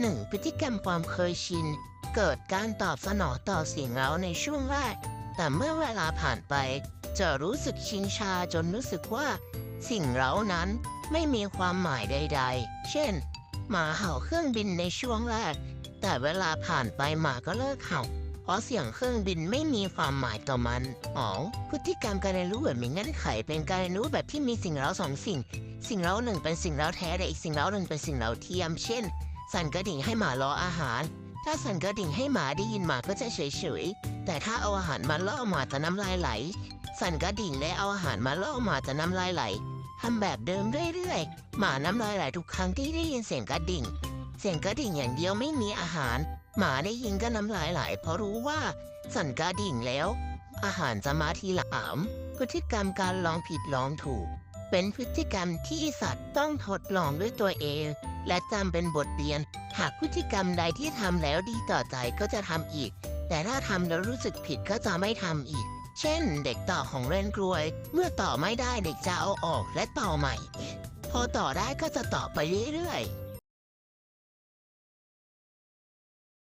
1. พฤติกรรมความเคยชิน เกิดการตอบสนองต่อสียงเร้าในช่วงแรก แต่เมื่อเวลาผ่านไป จะรู้สึกชินชาจนรู้สึกว่า สิ่งเร้านั้นไม่มีความหมายใด ๆ เช่น หมาเห่าเครื่องบินในช่วงแรก แต่เวลาผ่านไปหมาก็เลิกเห่า เพราะเสียงเครื่องบินไม่มีความหมายต่อมัน 2. พฤติกรรมการเรียนรู้แบบมีเงื่อนไข เป็นการเรียนรู้แบบที่มีสิ่งเร้าสองสิ่ง สิ่งเร้าหนึ่งเป็นสิ่งเร้าแท้แต่อีกสิ่งเร้าหนึ่งเป็นสิ่งเร้าเทียม เช่น สั่นกระดิ่งให้หมารออาหาร ถ้าสั่นกระดิ่งให้หมาได้ยินหมาก็จะเฉยๆ แต่ถ้าเอาอาหารมาล่อหมาจะน้ำลายไหล สั่นกระดิ่งและเอาอาหารมาล่อหมาจะน้ำลายไหลทำแบบเดิมเรื่อยๆ หมาน้ำลายไหลทุกครั้งที่ได้ยินเสียงกระดิ่ง เสียงกระดิ่งอย่างเดียวไม่มีอาหาร หมาได้ยินก็น้ำลายไหลเพราะรู้ว่าสั่นกระดิ่งแล้ว อาหารจะมาทีหลังพฤติกรรมการลองผิดลองถูก เป็นพฤติกรรมที่สัตว์ต้องทดลองด้วยตัวเอง และจำเป็นบทเรียน หากพฤติกรรมใดที่ทำแล้วดีต่อใจก็จะทำอีก แต่ถ้าทำแล้วรู้สึกผิดก็จะไม่ทำอีก เช่น เด็กต่อของเล่นกลวย เมื่อต่อไม่ได้เด็กจะเอาออกและต่อใหม่ พอต่อได้ก็จะต่อไปเรื่อยๆ